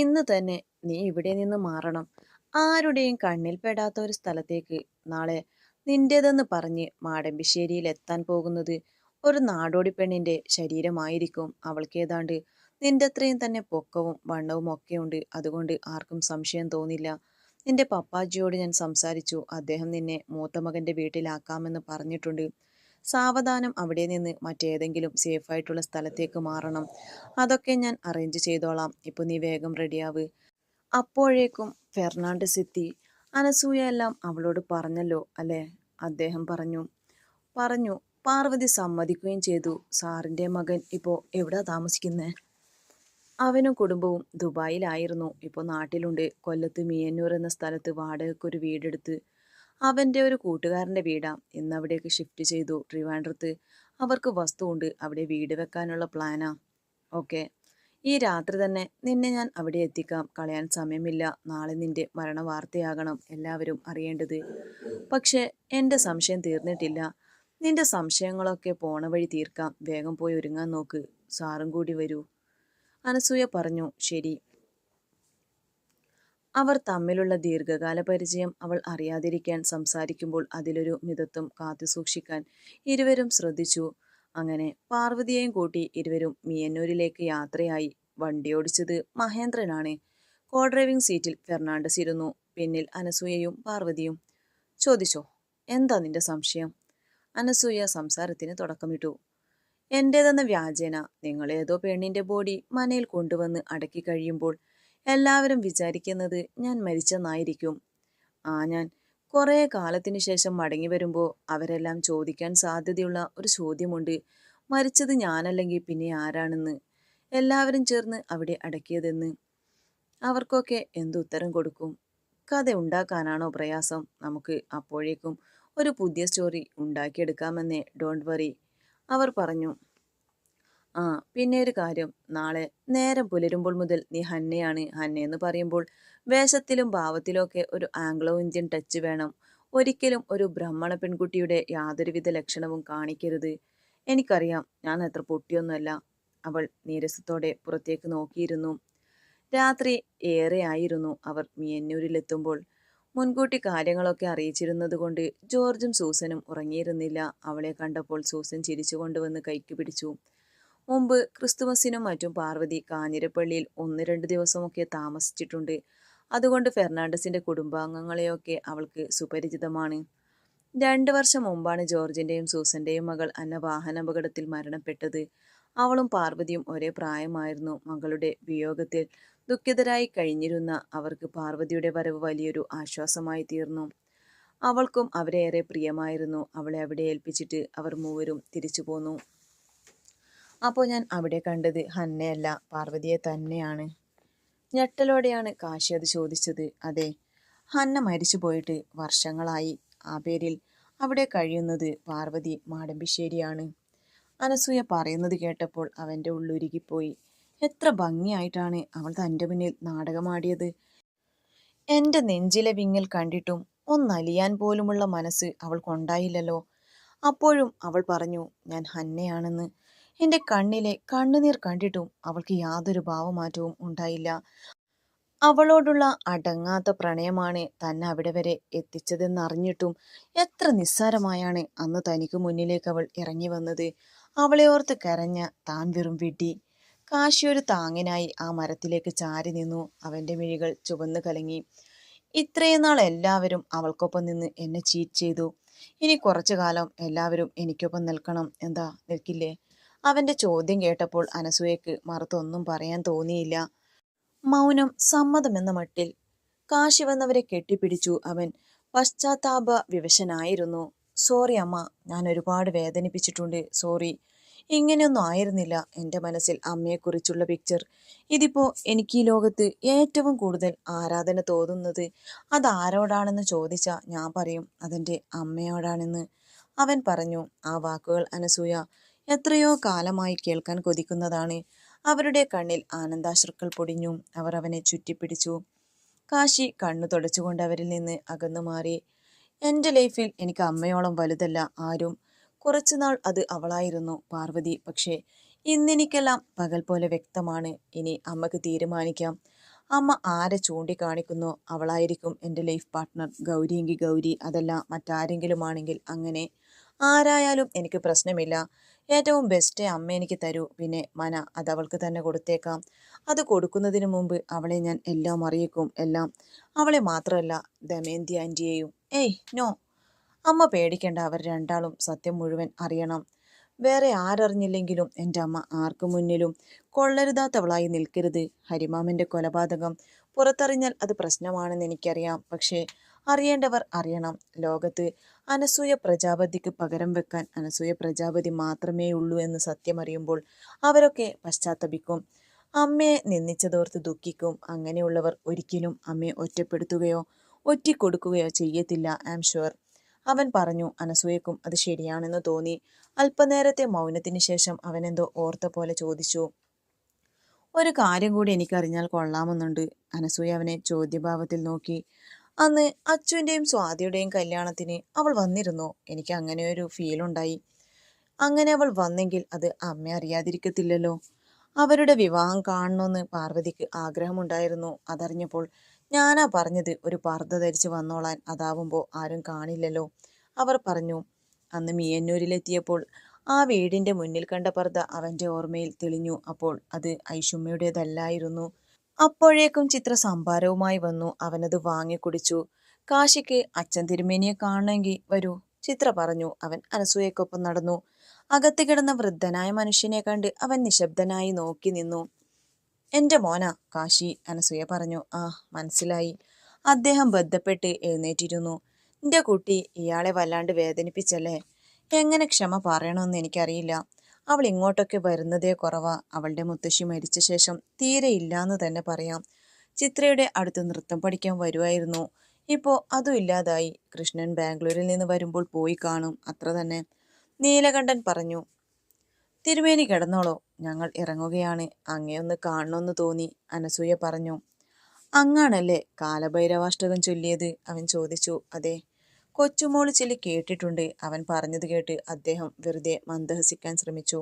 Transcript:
ഇന്ന് തന്നെ നീ ഇവിടെ നിന്ന് മാറണം. ആരുടെയും കണ്ണിൽപ്പെടാത്ത ഒരു സ്ഥലത്തേക്ക് നാളെ നിന്റേതെന്ന് പറഞ്ഞ് മാടമ്പിശ്ശേരിയിൽ എത്താൻ പോകുന്നത് ഒരു നാടോടി പെണ്ണിന്റെ ശരീരമായിരിക്കും. അവൾക്കേതാണ്ട് നിന്റെ അത്രയും തന്നെ പൊക്കവും വണ്ണവും ഒക്കെയുണ്ട് അതുകൊണ്ട് ആർക്കും സംശയം തോന്നില്ല. നിന്റെ പപ്പാജിയോട് ഞാൻ സംസാരിച്ചു. അദ്ദേഹം നിന്നെ മൂത്ത മകന്റെ വീട്ടിലാക്കാമെന്ന് പറഞ്ഞിട്ടുണ്ട്. സാവധാനം അവിടെ നിന്ന് മറ്റേതെങ്കിലും സേഫായിട്ടുള്ള സ്ഥലത്തേക്ക് മാറണം. അതൊക്കെ ഞാൻ അറേഞ്ച് ചെയ്തോളാം. ഇപ്പൊ നീ വേഗം റെഡിയാവ് അപ്പോഴേക്കും ഫെർണാണ്ടസ് എത്തി. അനസൂയ എല്ലാം അവളോട് പറഞ്ഞല്ലോ അല്ലേ? അദ്ദേഹം പറഞ്ഞു. പറഞ്ഞു പാർവതി സമ്മതിക്കുകയും ചെയ്തു. സാറിന്റെ മകൻ ഇപ്പോൾ എവിടെ താമസിക്കുന്നേ? അവനും കുടുംബവും ദുബായിലായിരുന്നു. ഇപ്പോൾ നാട്ടിലുണ്ട്. കൊല്ലത്ത് മിയന്നൂർ എന്ന സ്ഥലത്ത് വാടകയ്ക്കൊരു വീടെടുത്ത് അവന്റെ ഒരു കൂട്ടുകാരന്റെ വീടാ. ഇന്ന് അവിടേക്ക് ഷിഫ്റ്റ് ചെയ്തു. ട്രിവാൻഡ്രത്ത് അവർക്ക് വസ്തു ഉണ്ട് അവിടെ വീട് വെക്കാനുള്ള പ്ലാനാ ഓക്കെ ഈ രാത്രി തന്നെ നിന്നെ ഞാൻ അവിടെ എത്തിക്കാം. കളയാൻ സമയമില്ല. നാളെ നിന്റെ മരണ വാർത്തയാകണം എല്ലാവരും അറിയേണ്ടത്. പക്ഷേ എന്റെ സംശയം തീർന്നിട്ടില്ല. നിന്റെ സംശയങ്ങളൊക്കെ പോണ വഴി തീർക്കാം. വേഗം പോയി ഒരുങ്ങാൻ നോക്ക്. സാറും കൂടി വരൂ. അനസൂയ പറഞ്ഞു ശരി. അവർ തമ്മിലുള്ള ദീർഘകാല പരിചയം അവൾ അറിയാതിരിക്കാൻ സംസാരിക്കുമ്പോൾ അതിലൊരു മിതത്വം കാത്തുസൂക്ഷിക്കാൻ ഇരുവരും ശ്രദ്ധിച്ചു. അങ്ങനെ പാർവതിയെയും കൂട്ടി ഇരുവരും മിയന്നൂരിലേക്ക് യാത്രയായി. വണ്ടിയോടിച്ചത് മഹേന്ദ്രനാണ്. കോ ഡ്രൈവിംഗ് സീറ്റിൽ ഫെർണാണ്ടസ് ഇരുന്നു. പിന്നിൽ അനസൂയയും പാർവതിയും. ചോദിച്ചോ എന്താ നിന്റെ സംശയം? അനസൂയ സംസാരത്തിന് തുടക്കമിട്ടു. എന്റേതെന്ന വ്യാജേന. നിങ്ങളേതോ പെണ്ണിന്റെ ബോഡി മനയിൽ കൊണ്ടുവന്ന് അടക്കി കഴിയുമ്പോൾ എല്ലാവരും വിചാരിക്കുന്നത് ഞാൻ മരിച്ചെന്നായിരിക്കും ആ ഞാൻ കുറേ കാലത്തിനു ശേഷം മടങ്ങി വരുമ്പോൾ അവരെല്ലാം ചോദിക്കാൻ സാധ്യതയുള്ള ഒരു ചോദ്യമുണ്ട്. മരിച്ചത് ഞാനല്ലെങ്കിൽ പിന്നെ ആരാണെന്ന്? എല്ലാവരും ചേർന്ന് അവിടെ അടക്കിയതെന്ന്. അവർക്കൊക്കെ എന്തുത്തരം കൊടുക്കും? കഥ ഉണ്ടാക്കാനാണോ പ്രയാസം? നമുക്ക് അപ്പോഴേക്കും ഒരു പുതിയ സ്റ്റോറി ഉണ്ടാക്കിയെടുക്കാമെന്നേ ഡോണ്ട് വറി. അവർ പറഞ്ഞു ആ പിന്നെ ഒരു കാര്യം. നാളെ നേരം പുലരുമ്പോൾ മുതൽ നീ ഹന്നയാണ്. ഹന്നയെന്ന് പറയുമ്പോൾ വേഷത്തിലും ഭാവത്തിലും ഒക്കെ ഒരു ആംഗ്ലോ ഇന്ത്യൻ ടച്ച് വേണം. ഒരിക്കലും ഒരു ബ്രാഹ്മണ പെൺകുട്ടിയുടെ യാതൊരുവിധ ലക്ഷണവും കാണിക്കരുത്. എനിക്കറിയാം ഞാൻ അത്ര പൊട്ടിയൊന്നുമല്ല. അവൾ നീരസത്തോടെ പുറത്തേക്ക് നോക്കിയിരുന്നു. രാത്രി ഏറെയായിരുന്നു അവർ മിയന്നൂരിലെത്തുമ്പോൾ മുൻകൂട്ടി കാര്യങ്ങളൊക്കെ അറിയിച്ചിരുന്നതുകൊണ്ട് ജോർജും സൂസനും ഉറങ്ങിയിരുന്നില്ല. അവളെ കണ്ടപ്പോൾ സൂസൻ ചിരിച്ചുകൊണ്ടുവന്ന് കൈക്ക് പിടിച്ചു. മുമ്പ് ക്രിസ്തുമസിനും മറ്റും പാർവതി കാഞ്ഞിരപ്പള്ളിയിൽ ഒന്ന് രണ്ട് ദിവസമൊക്കെ താമസിച്ചിട്ടുണ്ട്. അതുകൊണ്ട് ഫെർണാണ്ടസിന്റെ കുടുംബാംഗങ്ങളെയൊക്കെ അവൾക്ക് സുപരിചിതമാണ്. രണ്ട് വർഷം മുമ്പാണ് ജോർജിന്റെയും സൂസന്റെയും മകൾ അന്ന വാഹനാപകടത്തിൽ മരണപ്പെട്ടത്. അവളും പാർവതിയും ഒരേ പ്രായമായിരുന്നു. മകളുടെ വിയോഗത്തിൽ ദുഃഖിതരായി കഴിഞ്ഞിരുന്ന അവർക്ക് പാർവതിയുടെ വരവ് വലിയൊരു ആശ്വാസമായി തീർന്നു. അവൾക്കും അവരേറെ പ്രിയമായിരുന്നു. അവളെ അവിടെ ഏൽപ്പിച്ചിട്ട് അവർ മൂവരും തിരിച്ചു പോന്നു അപ്പോൾ ഞാൻ അവിടെ കണ്ടത് ഹന്നയല്ല പാർവതിയെ തന്നെയാണ്. ഞെട്ടലോടെയാണ് കാശി അത് ചോദിച്ചത്. അതെ ഹന്ന മരിച്ചു പോയിട്ട് വർഷങ്ങളായി. ആ പേരിൽ അവിടെ കഴിയുന്നത് പാർവതി മാടമ്പിശ്ശേരിയാണ്. അനസൂയ പറയുന്നത് കേട്ടപ്പോൾ അവന്റെ ഉള്ളുരുകിപ്പോയി. എത്ര ഭംഗിയായിട്ടാണ് അവൾ തന്റെ മുന്നിൽ നാടകമാടിയത്. എന്റെ നെഞ്ചിലെ വിങ്ങൽ കണ്ടിട്ടും ഒന്നലിയാൻ പോലുമുള്ള മനസ്സ് അവൾക്കുണ്ടായില്ലല്ലോ. അപ്പോഴും അവൾ പറഞ്ഞു ഞാൻ ഹന്നയാണെന്ന്. എന്റെ കണ്ണിലെ കണ്ണുനീർ കണ്ടിട്ടും അവൾക്ക് യാതൊരു ഭാവമാറ്റവും ഉണ്ടായില്ല. അവളോടുള്ള അടങ്ങാത്ത പ്രണയമാണ് തന്നെ അവിടെ വരെ എത്തിച്ചതെന്നറിഞ്ഞിട്ടും എത്ര നിസ്സാരമായാണ് അന്ന് തനിക്ക് മുന്നിലേക്ക് അവൾ ഇറങ്ങി വന്നത്. അവളെ ഓർത്ത് കരഞ്ഞ താൻ വെറും വിട്ടി കാശിയൊരു താങ്ങിനായി ആ മരത്തിലേക്ക് ചാരി നിന്നു. അവന്റെ മിഴികൾ ചുവന്നു കലങ്ങി. ഇത്രയും നാൾ എല്ലാവരും അവൾക്കൊപ്പം നിന്ന് എന്നെ ചീറ്റ് ചെയ്തു. ഇനി കുറച്ചു കാലം എല്ലാവരും എനിക്കൊപ്പം നിൽക്കണം. എന്താ നിൽക്കില്ലേ? അവന്റെ ചോദ്യം കേട്ടപ്പോൾ അനസൂയക്ക് മറുത്തൊന്നും പറയാൻ തോന്നിയില്ല. മൗനം സമ്മതമെന്ന മട്ടിൽ കാശി വന്നവരെ കെട്ടിപ്പിടിച്ചു അവൻ പശ്ചാത്താപ വിവശനായിരുന്നു. സോറി അമ്മ ഞാൻ ഒരുപാട് വേദനിപ്പിച്ചിട്ടുണ്ട്. സോറി. ഇങ്ങനെയൊന്നും ആയിരുന്നില്ല എന്റെ മനസ്സിൽ അമ്മയെക്കുറിച്ചുള്ള പിക്ചർ ഇതിപ്പോ എനിക്ക് ഈ ലോകത്ത് ഏറ്റവും കൂടുതൽ ആരാധന തോന്നുന്നത് അതാരോടാണെന്ന് ചോദിച്ചാൽ ഞാൻ പറയും. അതെന്റെ അമ്മയോടാണെന്ന്. അവൻ പറഞ്ഞു. ആ വാക്കുകൾ അനസൂയ എത്രയോ കാലമായി കേൾക്കാൻ കൊതിക്കുന്നതാണ്. അവരുടെ കണ്ണിൽ ആനന്ദാശ്രുക്കൾ പൊടിഞ്ഞു. അവർ അവനെ ചുറ്റിപ്പിടിച്ചു. കാശി കണ്ണു തുടച്ചുകൊണ്ട് അവരിൽ നിന്ന് അകന്നു മാറി. എന്റെ ലൈഫിൽ എനിക്ക് അമ്മയോളം വലുതല്ല. ആരും. കുറച്ചുനാൾ അത് അവളായിരുന്നു. പാർവതി പക്ഷേ ഇന്നെനിക്കെല്ലാം പകൽ പോലെ വ്യക്തമാണ്. ഇനി അമ്മയ്ക്ക് തീരുമാനിക്കാം. അമ്മ ആരെ ചൂണ്ടിക്കാണിക്കുന്നു? അവളായിരിക്കും എന്റെ ലൈഫ് പാർട്ട്ണർ. ഗൗരിയെങ്കിൽ ഗൗരി. അതല്ല മറ്റാരെങ്കിലും ആണെങ്കിൽ അങ്ങനെ. ആരായാലും എനിക്ക് പ്രശ്നമില്ല. ഏറ്റവും ബെസ്റ്റ് അമ്മ എനിക്ക് തരൂ. പിന്നെ മന അത് അവൾക്ക് തന്നെ കൊടുത്തേക്കാം. അത് കൊടുക്കുന്നതിന് മുമ്പ് അവളെ ഞാൻ എല്ലാം അറിയിക്കും. എല്ലാം. അവളെ മാത്രമല്ല ദമേന്തി ആന്റിയെയും ഏയ് നോ. അമ്മ പേടിക്കേണ്ട അവർ രണ്ടാളും സത്യം മുഴുവൻ അറിയണം. വേറെ ആരറിഞ്ഞില്ലെങ്കിലും എന്റെ അമ്മ ആർക്കു മുന്നിലും കൊള്ളരുതാത്തവളായി നിൽക്കരുത്. ഹരിമാമന്റെ കൊലപാതകം പുറത്തറിഞ്ഞാൽ അത് പ്രശ്നമാണെന്ന് എനിക്കറിയാം. പക്ഷേ അറിയേണ്ടവർ അറിയണം. ലോകത്ത് അനസൂയ പ്രജാപതിക്ക് പകരം വെക്കാൻ അനസൂയ പ്രജാപതി മാത്രമേ ഉള്ളൂ എന്ന് സത്യമറിയുമ്പോൾ അവരൊക്കെ പശ്ചാത്തപിക്കും. അമ്മയെ നിന്ദിച്ചതോർത്ത് ദുഃഖിക്കും. അങ്ങനെയുള്ളവർ ഒരിക്കലും അമ്മയെ ഒറ്റപ്പെടുത്തുകയോ ഒറ്റിക്കൊടുക്കുകയോ ചെയ്യത്തില്ല ആം ഷുവർ അവൻ പറഞ്ഞു അനസൂയക്കും അത് ശരിയാണെന്ന് തോന്നി. അല്പനേരത്തെ മൗനത്തിന് ശേഷം അവനെന്തോ ഓർത്ത പോലെ ചോദിച്ചു. ഒരു കാര്യം കൂടി എനിക്കറിഞ്ഞാൽ കൊള്ളാമെന്നുണ്ട്. അനസൂയ അവനെ ചോദ്യഭാവത്തിൽ നോക്കി. അന്ന് അച്ചുവിന്റെയും സ്വാതിയുടെയും കല്യാണത്തിന് അവൾ വന്നിരുന്നു. എനിക്ക് അങ്ങനെ ഒരു ഫീൽ ഉണ്ടായി. അങ്ങനെ അവൾ വന്നെങ്കിൽ അത് അമ്മ അറിയാതിരിക്കത്തില്ലല്ലോ. അവരുടെ വിവാഹം കാണണമെന്ന് പാർവതിക്ക് ആഗ്രഹമുണ്ടായിരുന്നു. അതറിഞ്ഞപ്പോൾ ഞാനാ പറഞ്ഞത് ഒരു പർദ്ദ ധരിച്ച് വന്നോളാൻ അതാവുമ്പോൾ ആരും കാണില്ലല്ലോ. അവർ പറഞ്ഞു. അന്ന് മിയന്നൂരിലെത്തിയപ്പോൾ ആ വീടിന്റെ മുന്നിൽ കണ്ട പർദ്ദ അവന്റെ ഓർമ്മയിൽ തെളിഞ്ഞു. അപ്പോൾ അത് ഐഷുമ്മയുടേതല്ലായിരുന്നു. അപ്പോഴേക്കും ചിത്ര സംഭാരവുമായി വന്നു. അവനത് വാങ്ങിക്കുടിച്ചു കാശിക്ക് അച്ഛൻ തിരുമേനിയെ കാണണമെങ്കിൽ വരൂ. ചിത്ര പറഞ്ഞു. അവൻ അനസൂയക്കൊപ്പം നടന്നു. അകത്ത് കിടന്ന വൃദ്ധനായ മനുഷ്യനെ കണ്ട് അവൻ നിശബ്ദനായി നോക്കി നിന്നു. എന്റെ മോന കാശി അനസൂയ പറഞ്ഞു. ആ മനസ്സിലായി. അദ്ദേഹം ബന്ധപ്പെട്ട് എഴുന്നേറ്റിരുന്നു. എന്റെ കുട്ടി ഇയാളെ വല്ലാണ്ട് വേദനിപ്പിച്ചല്ലേ? എങ്ങനെ ക്ഷമ പറയണമെന്ന് എനിക്കറിയില്ല. അവൾ ഇങ്ങോട്ടൊക്കെ വരുന്നതേ കുറവാ. അവളുടെ മുത്തശ്ശി മരിച്ച ശേഷം തീരെ ഇല്ലാന്ന് തന്നെ പറയാം. ചിത്രയുടെ അടുത്ത് നൃത്തം പഠിക്കാൻ വരുമായിരുന്നു ഇപ്പോൾ അതും ഇല്ലാതായി. കൃഷ്ണൻ ബാംഗ്ലൂരിൽ നിന്ന് വരുമ്പോൾ പോയി കാണും. അത്ര തന്നെ. നീലകണ്ഠൻ പറഞ്ഞു തിരുമേനി കിടന്നോളോ. ഞങ്ങൾ ഇറങ്ങുകയാണ്. അങ്ങയൊന്ന് കാണണമെന്ന് തോന്നി അനസൂയ പറഞ്ഞു. അങ്ങാണല്ലേ കാലഭൈരവാഷ്ടകം ചൊല്ലിയത് അവൻ ചോദിച്ചു. അതെ കൊച്ചുമോൾ ചില കേട്ടിട്ടുണ്ട്. അവൻ പറഞ്ഞത് കേട്ട് അദ്ദേഹം വെറുതെ മന്ദഹസിക്കാൻ ശ്രമിച്ചു.